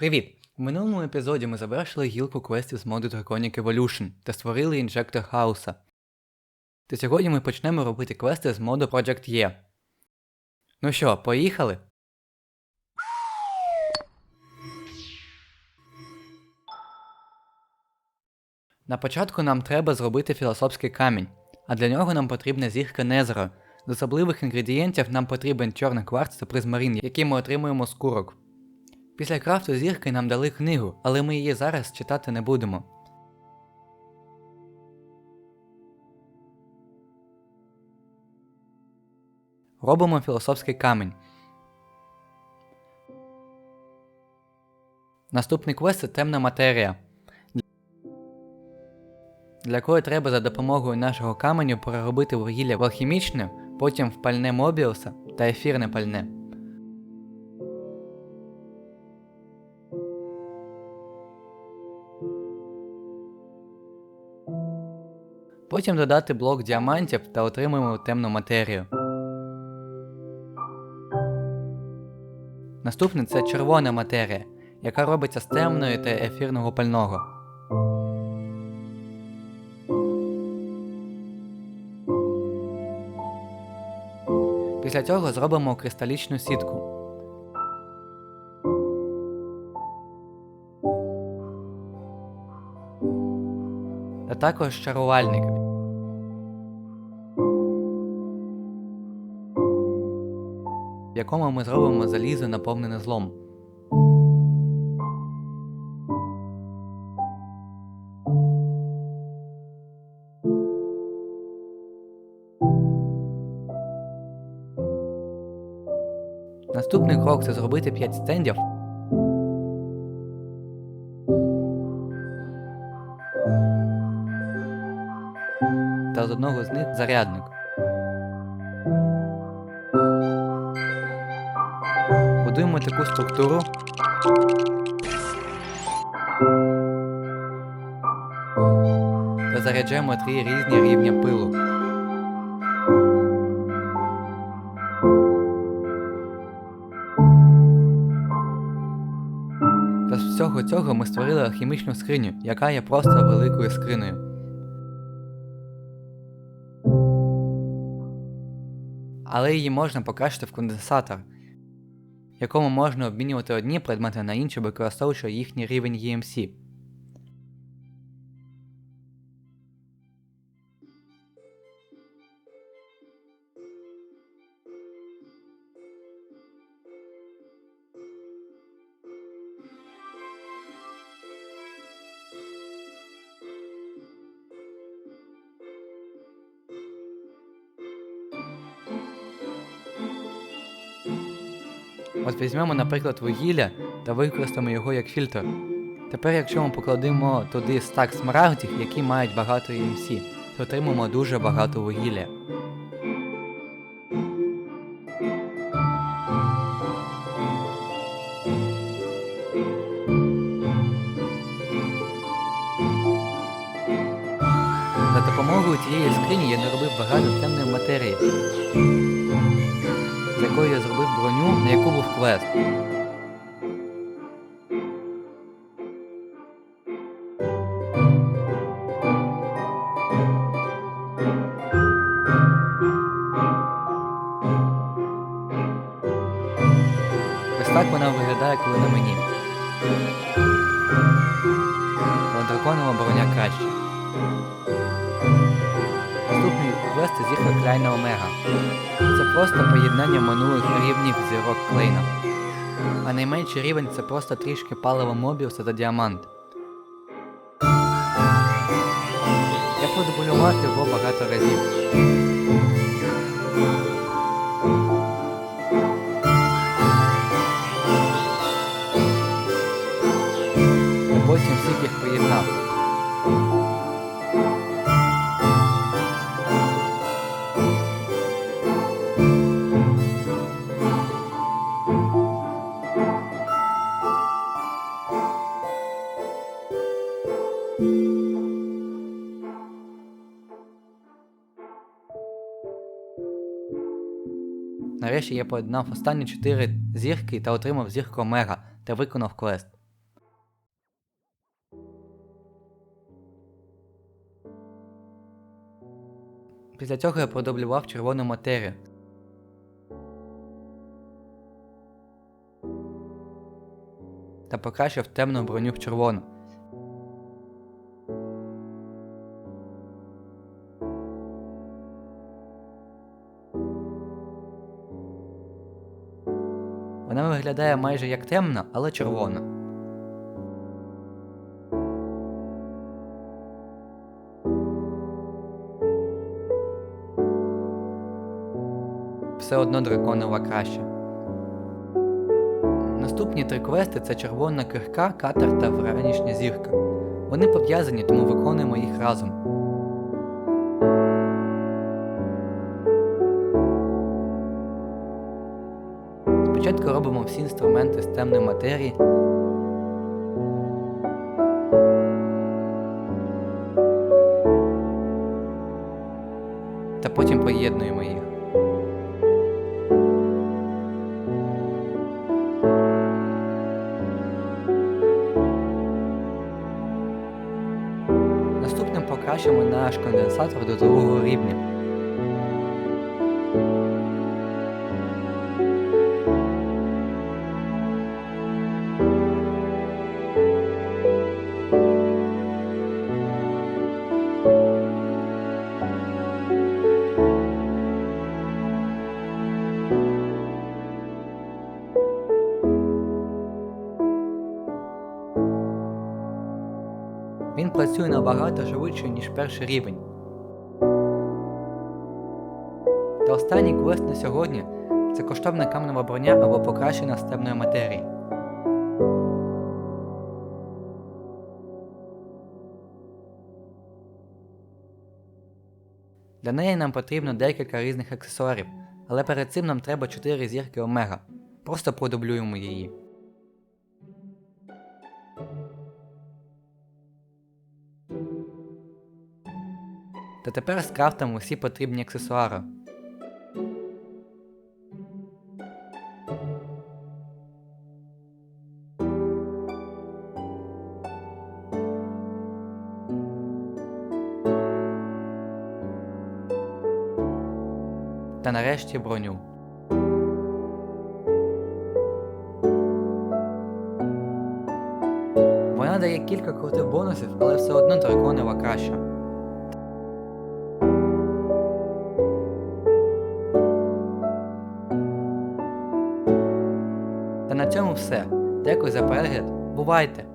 Привіт! У минулому епізоді ми завершили гілку квестів з моду Draconic Evolution та створили інжектор хаоса. Та сьогодні ми почнемо робити квести з моду Project E. Ну що, поїхали? На початку нам треба зробити філософський камінь, а для нього нам потрібна зірка Незера. З особливих інгредієнтів нам потрібен чорний кварц та призмарин, який ми отримуємо з курок. Після крафту зірки нам дали книгу, але ми її зараз читати не будемо. Робимо філософський камінь. Наступний квест це темна матерія, для якої треба за допомогою нашого каменю переробити вугілля в алхімічне, потім в пальне Мобіуса та ефірне пальне. Потім додати блок діамантів та отримуємо темну матерію. Наступне це червона матерія, яка робиться з темної та ефірного пального. Після цього зробимо кристалічну сітку. Та також чарувальник. В якому ми зробимо залізо наповнене злом. Наступний крок це зробити 5 стендів. Та з одного з них зарядник. Будуємо таку структуру. Та заряджаємо три різні рівня пилу. Та з всього цього ми створили алхімічну скриню, яка є просто великою скринею. Але її можна покращити в конденсатор, якому можна обмінювати одні предмети на інші, використовуючи їхній рівень EMC. От візьмемо, наприклад, вугілля та використаємо його як фільтр. Тепер, якщо ми покладемо туди стак смарагдів, які мають багато EMC, то отримаємо дуже багато вугілля. За допомогою цієї скрині я не робив багато темної матерії, якою я зробив броню, на яку був квест. Ось так вона виглядає, коли на мені. Але драконова броня краще. Це зірка Кляйна Омега. Це просто поєднання минулих рівнів зірок Клейна. А найменший рівень це просто трішки палива Мобіуса та діамант. Я продублював його багато разів. Потім всіх їх поєднав. Нарешті я поєднав останні 4 зірки та отримав зірку Омега та виконав квест. Після цього я продублював червону матерію. Та покращив темну броню в червону. Вона виглядає майже як темна, але червона. Все одно драконова краще. Наступні три квести це червона кирка, катер та вранішня зірка. Вони пов'язані, тому виконуємо їх разом. Спочатку робимо всі інструменти з темної матерії. Та потім поєднуємо їх. Наступним покращимо наш конденсатор до другого рівня. Працює набагато швидше, ніж перший рівень. Та останній квест на сьогодні це коштовна каменева броня або покращена з темної матерії. Для неї нам потрібно декілька різних аксесуарів, але перед цим нам треба 4 зірки омега. Просто продублюємо її. Та тепер скрафтимо всі потрібні аксесуари. Та нарешті броню. Вона дає кілька крутих бонусів, але все одно драконова краща. На цьому все. Дякую за перегляд. Бувайте!